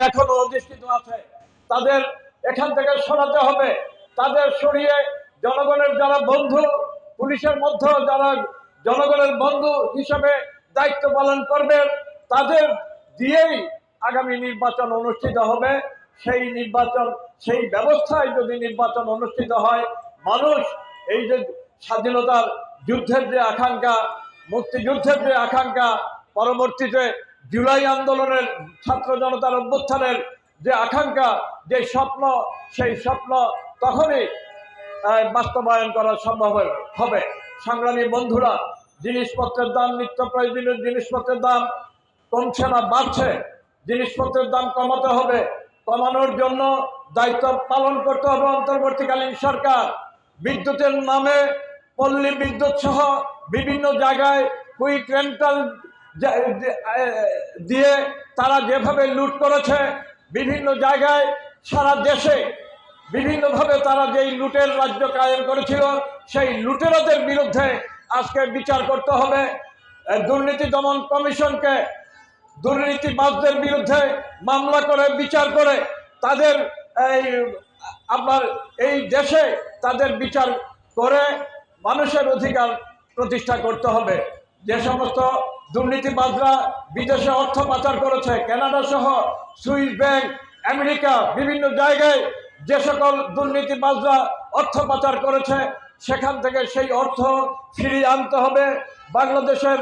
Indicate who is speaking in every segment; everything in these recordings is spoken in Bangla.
Speaker 1: এখনও অধিষ্ঠিত আছে। তাদের এখান থেকে সরাতে হবে। তাদের সরিয়ে জনগণের যারা বন্ধু, পুলিশের মধ্যে যারা জনগণের বন্ধু হিসাবে দায়িত্ব পালন করবেন, তাদের দিয়েই আগামী নির্বাচন অনুষ্ঠিত হবে। সেই নির্বাচন, সেই ব্যবস্থায় যদি নির্বাচন অনুষ্ঠিত হয়, মানুষ এই যে স্বাধীনতার যুদ্ধের যে আকাঙ্ক্ষা, মুক্তিযুদ্ধের যে আকাঙ্ক্ষা, পরবর্তীতে জুলাই আন্দোলনের ছাত্র জনতার অভ্যুত্থানের যে আকাঙ্ক্ষা, যে স্বপ্ন, সেই স্বপ্ন তখনই বাস্তবায়ন করা সম্ভব হবে। সংগ্রামী বন্ধুরা, জিনিসপত্রের দাম, নিত্য প্রয়োজনীয় জিনিসপত্রের দাম কমছে না, বাড়ছে। জিনিসপত্রের দাম কমাতে হবে। কমানোর জন্য দায়িত্ব পালন করতে হবে অন্তর্বর্তীকালীন সরকার। বিদ্যুতের নামে পল্লী বিদ্যুৎ সহ বিভিন্ন জায়গায় কুইক রেন্টাল দিয়ে তারা যেভাবে লুট করেছে বিভিন্ন জায়গায় সারা দেশে, বিভিন্নভাবে তারা যেই লুটের রাজ্য কায়েম করেছিল, সেই লুটেরাদের বিরুদ্ধে আজকে বিচার করতে হবে। দুর্নীতি দমন কমিশনকে দুর্নীতিবাজদের বিরুদ্ধে মামলা করে, বিচার করে তাদের এই আপনার এই দেশে তাদের বিচার করে মানুষের অধিকার প্রতিষ্ঠা করতে হবে। যে সমস্ত দুর্নীতিবাজরা বিদেশে অর্থ পাচার করেছে। কানাডা সহ সুইস ব্যাংক, আমেরিকা, বিভিন্ন জায়গায় যে সকল দুর্নীতিবাজরা অর্থ পাচার করেছে, সেখান থেকে সেই অর্থ ফিরিয়ে আনতে হবে। বাংলাদেশের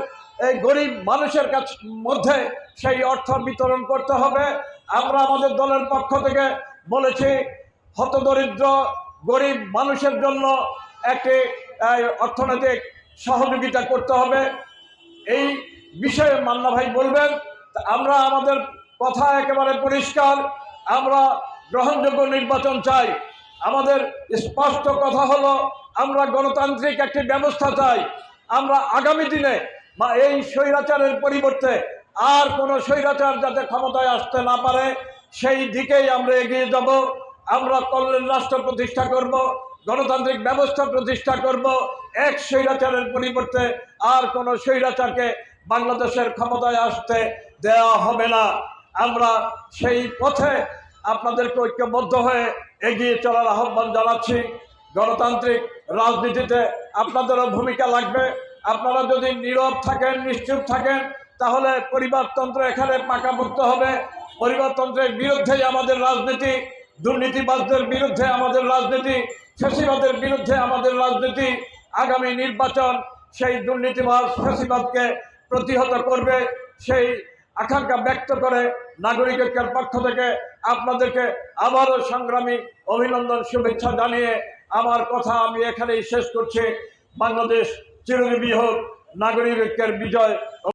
Speaker 1: এই গরিব মানুষের কাছ, মধ্যে সেই অর্থ বিতরণ করতে হবে। আমরা আমাদের দলের পক্ষ থেকে বলেছি, হতদরিদ্র গরিব মানুষের জন্য একটি অর্থনৈতিক সহযোগিতা করতে হবে। এই বিষয়ে মান্না ভাই বলবেন আমরা আমাদের কথা একেবারে পরিষ্কার, আমরা গ্রহণযোগ্য নির্বাচন চাই। আমাদের স্পষ্ট কথা হলো, আমরা গণতান্ত্রিক একটি ব্যবস্থা চাই। আমরা আগামী দিনে বা এই স্বৈরাচারের পরিবর্তে আর কোনো স্বৈরাচার যাতে ক্ষমতায় আসতে না পারে, সেই দিকেই আমরা এগিয়ে যাব। আমরা কল্যাণ রাষ্ট্র প্রতিষ্ঠা করব, গণতান্ত্রিক ব্যবস্থা প্রতিষ্ঠা করব, এক স্বৈরাচারের পরিবর্তে আর কোনো স্বৈরাচারকে বাংলাদেশের ক্ষমতায় আসতে দেওয়া হবে না। আমরা সেই পথে আপনাদেরকে ঐক্যবদ্ধ হয়ে এগিয়ে চলার আহ্বান জানাচ্ছি। গণতান্ত্রিক রাজনীতিতে আপনাদেরও ভূমিকা লাগবে। আপনারা যদি নীরব থাকেন, নিশ্চুপ থাকেন, তাহলে পরিবারতন্ত্র এখানে পাকাপোক্ত হবে। পরিবারতন্ত্রের বিরুদ্ধেই আমাদের রাজনীতি, দুর্নীতিবাজদের বিরুদ্ধে আমাদের রাজনীতি, ফেসিবাদের বিরুদ্ধে আমাদের রাজনীতি। আগামী নির্বাচন সেই দুর্নীতিবাজ, ফেসিবাদকে প্রতিহত করবে সেই আকাঙ্ক্ষা ব্যক্ত করে নাগরিক ঐক্যের পক্ষ থেকে আপনাদেরকে আবারও সংগ্রামী অভিনন্দন, শুভেচ্ছা জানিয়ে আমার কথা আমি এখানেই শেষ করছি। বাংলাদেশ চিরজীবী হোক, নাগরিক ঐক্যের বিজয়।